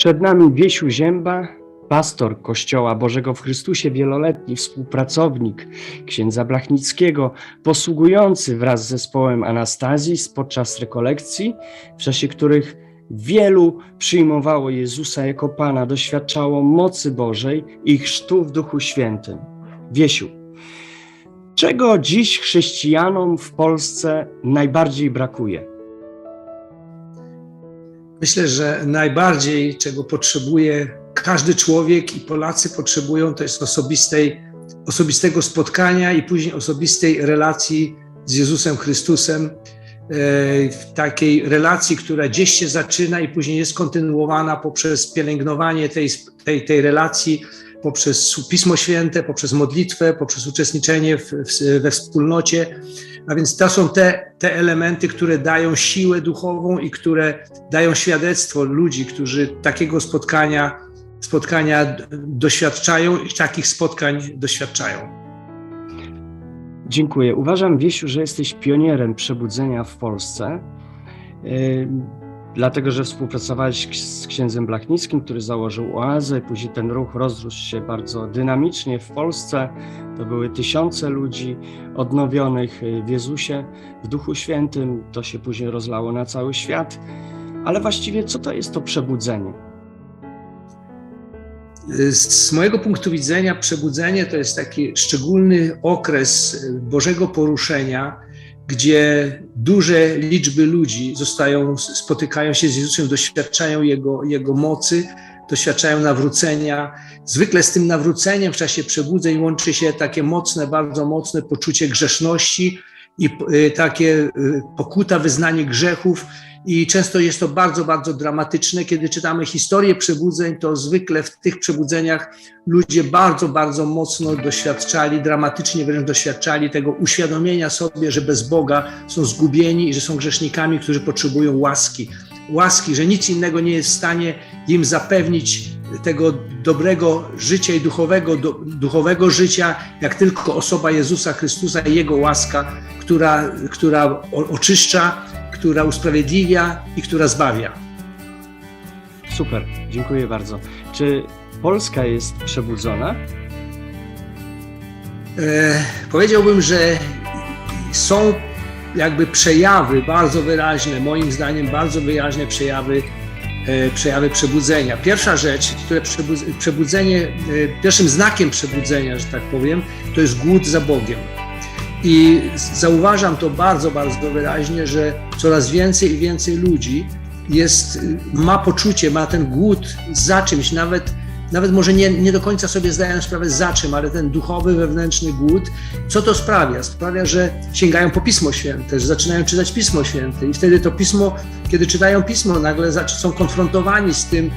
Przed nami Wiesiu Zięba, pastor Kościoła Bożego w Chrystusie, wieloletni współpracownik księdza Blachnickiego, posługujący wraz z zespołem Anastazji podczas rekolekcji, w czasie których wielu przyjmowało Jezusa jako Pana, doświadczało mocy Bożej i chrztu w Duchu Świętym. Wiesiu, czego dziś chrześcijanom w Polsce najbardziej brakuje? Myślę, że najbardziej, czego potrzebuje każdy człowiek i Polacy potrzebują, to jest osobistej, osobistego spotkania i później osobistej relacji z Jezusem Chrystusem, e, w takiej relacji, która gdzieś się zaczyna i później jest kontynuowana poprzez pielęgnowanie tej, tej, tej relacji, poprzez Pismo Święte, poprzez modlitwę, poprzez uczestniczenie w, w, we wspólnocie. A więc to są te, te elementy, które dają siłę duchową i które dają świadectwo ludzi, którzy takiego spotkania, spotkania doświadczają i takich spotkań doświadczają. Dziękuję. Uważam, Wiesiu, że jesteś pionierem przebudzenia w Polsce. Dlatego, że współpracowałeś z księdzem Blachnickim, który założył oazę, później ten ruch rozrósł się bardzo dynamicznie w Polsce. To były tysiące ludzi odnowionych w Jezusie, w Duchu Świętym. To się później rozlało na cały świat. Ale właściwie co to jest to przebudzenie? Z mojego punktu widzenia, przebudzenie to jest taki szczególny okres Bożego poruszenia, gdzie duże liczby ludzi zostają, spotykają się z Jezusem, doświadczają Jego, Jego mocy, doświadczają nawrócenia. Zwykle z tym nawróceniem w czasie przebudzeń łączy się takie mocne, bardzo mocne poczucie grzeszności i takie pokuta, wyznanie grzechów. I często jest to bardzo, bardzo dramatyczne. Kiedy czytamy historię przebudzeń, to zwykle w tych przebudzeniach ludzie bardzo, bardzo mocno doświadczali, dramatycznie wręcz doświadczali tego uświadomienia sobie, że bez Boga są zgubieni i że są grzesznikami, którzy potrzebują łaski. Łaski, że nic innego nie jest w stanie im zapewnić tego dobrego życia i duchowego, do, duchowego życia, jak tylko osoba Jezusa Chrystusa i Jego łaska, która, która oczyszcza, która usprawiedliwia i która zbawia. Super, dziękuję bardzo. Czy Polska jest przebudzona? E, powiedziałbym, że są jakby przejawy bardzo wyraźne, moim zdaniem bardzo wyraźne przejawy, e, przejawy przebudzenia. Pierwsza rzecz, które przebudzenie, e, pierwszym znakiem przebudzenia, że tak powiem, to jest głód za Bogiem. I zauważam to bardzo, bardzo wyraźnie, że coraz więcej i więcej ludzi jest, ma poczucie, ma ten głód za czymś, nawet, nawet może nie, nie do końca sobie zdają sprawę za czym, ale ten duchowy, wewnętrzny głód, co to sprawia? Sprawia, że sięgają po Pismo Święte, że zaczynają czytać Pismo Święte i wtedy to Pismo, kiedy czytają Pismo, nagle są konfrontowani z tym,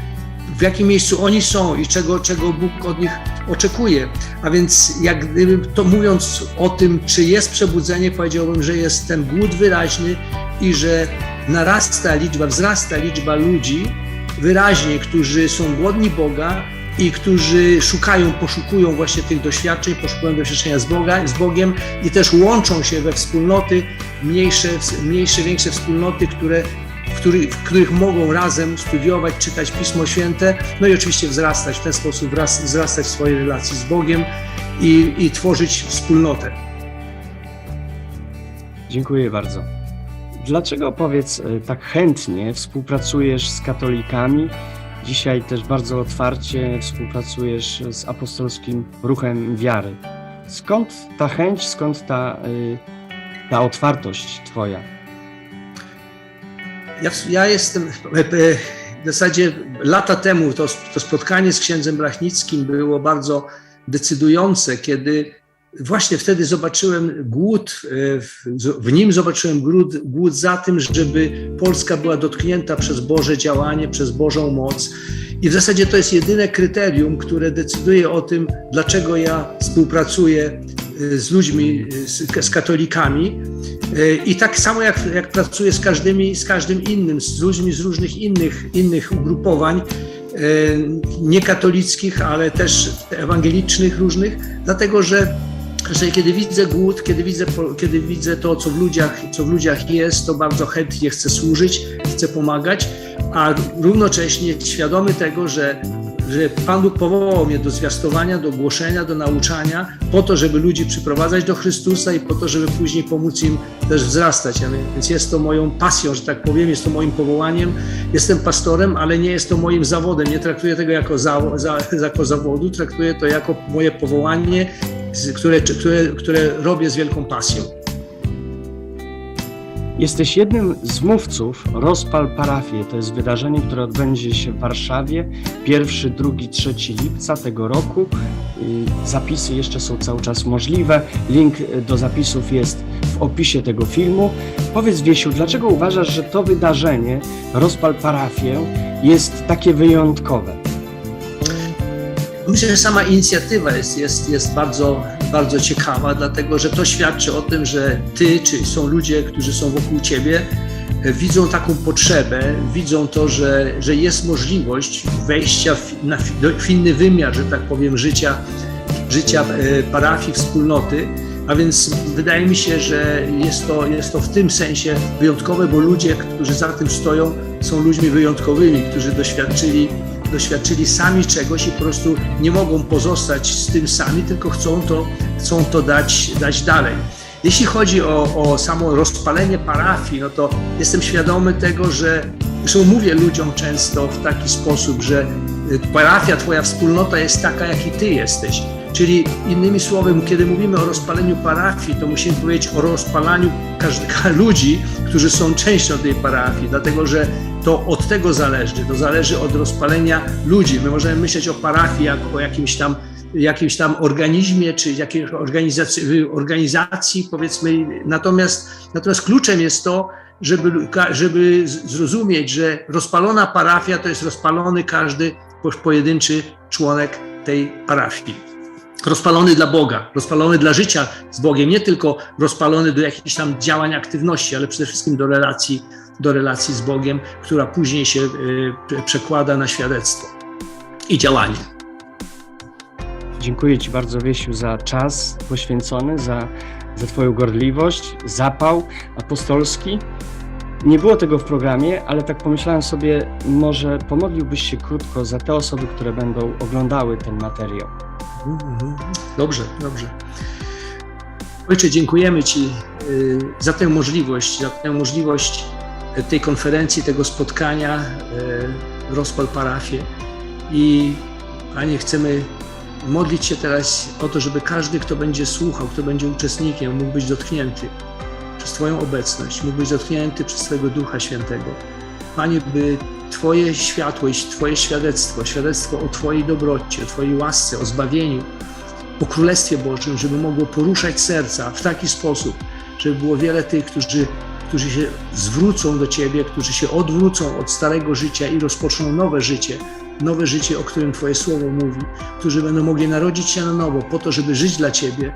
w jakim miejscu oni są i czego, czego Bóg od nich oczekuje. A więc jak gdyby to mówiąc o tym, czy jest przebudzenie, powiedziałbym, że jest ten głód wyraźny i że narasta liczba, wzrasta liczba ludzi wyraźnie, którzy są głodni Boga i którzy szukają, poszukują właśnie tych doświadczeń, poszukują doświadczenia z, Boga, z Bogiem i też łączą się we wspólnoty, mniejsze, mniejsze, większe wspólnoty, które w których, w których mogą razem studiować, czytać Pismo Święte, no i oczywiście wzrastać, w ten sposób wzrastać w swojej relacji z Bogiem i, i tworzyć wspólnotę. Dziękuję bardzo. Dlaczego powiedz tak chętnie współpracujesz z katolikami? Dzisiaj też bardzo otwarcie współpracujesz z apostolskim ruchem wiary. Skąd ta chęć, skąd ta, ta otwartość Twoja? Ja, ja jestem w zasadzie lata temu to, to spotkanie z księdzem Brachnickim było bardzo decydujące, kiedy właśnie wtedy zobaczyłem głód, w nim zobaczyłem głód, głód za tym, żeby Polska była dotknięta przez Boże działanie, przez Bożą moc. I w zasadzie to jest jedyne kryterium, które decyduje o tym, dlaczego ja współpracuję z ludźmi, z, z katolikami. I tak samo jak, jak pracuję z, każdymi, z każdym innym, z ludźmi z różnych innych, innych ugrupowań, niekatolickich, ale też ewangelicznych różnych, dlatego że że kiedy widzę głód, kiedy widzę, kiedy widzę to, co w, ludziach, co w ludziach jest, to bardzo chętnie chcę służyć, chcę pomagać, a równocześnie świadomy tego, że, że Pan Bóg powołał mnie do zwiastowania, do głoszenia, do nauczania, po to, żeby ludzi przyprowadzać do Chrystusa i po to, żeby później pomóc im też wzrastać. Więc jest to moją pasją, że tak powiem, jest to moim powołaniem. Jestem pastorem, ale nie jest to moim zawodem. Nie traktuję tego jako, za, za, jako zawodu, traktuję to jako moje powołanie, które, które, które robię z wielką pasją. Jesteś jednym z mówców Rozpal Parafię. To jest wydarzenie, które odbędzie się w Warszawie 1, 2, 3 lipca tego roku. Zapisy jeszcze są cały czas możliwe. Link do zapisów jest w opisie tego filmu. Powiedz Wiesiu, dlaczego uważasz, że to wydarzenie Rozpal Parafię jest takie wyjątkowe? Myślę, że sama inicjatywa jest, jest, jest bardzo, bardzo ciekawa, dlatego że to świadczy o tym, że ty, czy są ludzie, którzy są wokół ciebie, widzą taką potrzebę, widzą to, że, że jest możliwość wejścia w, na, w inny wymiar, że tak powiem, życia, życia e, parafii, wspólnoty. A więc wydaje mi się, że jest to, jest to w tym sensie wyjątkowe, bo ludzie, którzy za tym stoją, są ludźmi wyjątkowymi, którzy doświadczyli doświadczyli sami czegoś i po prostu nie mogą pozostać z tym sami, tylko chcą to, chcą to dać, dać dalej. Jeśli chodzi o, o samo rozpalenie parafii, no to jestem świadomy tego, że zresztą mówię ludziom często w taki sposób, że y, parafia, twoja wspólnota jest taka, jak i ty jesteś. Czyli innymi słowy, kiedy mówimy o rozpaleniu parafii, to musimy powiedzieć o rozpalaniu każdego ludzi, którzy są częścią tej parafii, dlatego że to od tego zależy. To zależy od rozpalenia ludzi. My możemy myśleć o parafii jako o jakimś tam, jakimś tam organizmie, czy jakiejś organizacji, organizacji powiedzmy. Natomiast, natomiast kluczem jest to, żeby, żeby zrozumieć, że rozpalona parafia to jest rozpalony każdy pojedynczy członek tej parafii rozpalony dla Boga, rozpalony dla życia z Bogiem, nie tylko rozpalony do jakichś tam działań, aktywności, ale przede wszystkim do relacji, do relacji z Bogiem, która później się y, przekłada na świadectwo i działanie. Dziękuję Ci bardzo, Wiesiu, za czas poświęcony, za, za Twoją gorliwość, zapał apostolski. Nie było tego w programie, ale tak pomyślałem sobie, może pomodliłbyś się krótko za te osoby, które będą oglądały ten materiał. Dobrze, dobrze. Ojcze, dziękujemy Ci y, za tę możliwość, za tę możliwość tej konferencji, tego spotkania, y, rozpal parafię. I Panie, chcemy modlić się teraz o to, żeby każdy, kto będzie słuchał, kto będzie uczestnikiem, mógł być dotknięty przez Twoją obecność, mógł być dotknięty przez Twojego Ducha Świętego. Panie, by Twoje światło i Twoje świadectwo, świadectwo o Twojej dobroci, o Twojej łasce, o zbawieniu, o Królestwie Bożym, żeby mogło poruszać serca w taki sposób, żeby było wiele tych, którzy, którzy się zwrócą do Ciebie, którzy się odwrócą od starego życia i rozpoczną nowe życie, nowe życie, o którym Twoje Słowo mówi, którzy będą mogli narodzić się na nowo po to, żeby żyć dla Ciebie,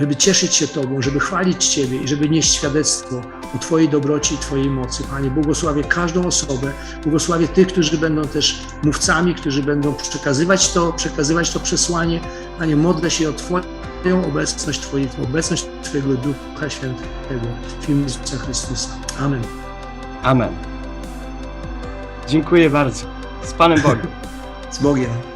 żeby cieszyć się Tobą, żeby chwalić Ciebie i żeby nieść świadectwo o Twojej dobroci i Twojej mocy. Panie, błogosławię każdą osobę, błogosławię tych, którzy będą też mówcami, którzy będą przekazywać to, przekazywać to przesłanie. Panie, modlę się o Twoją obecność, Twoją obecność Twojego Ducha Świętego w imię Jezusa Chrystusa. Amen. Amen. Dziękuję bardzo. Z Panem Bogiem. Z Bogiem.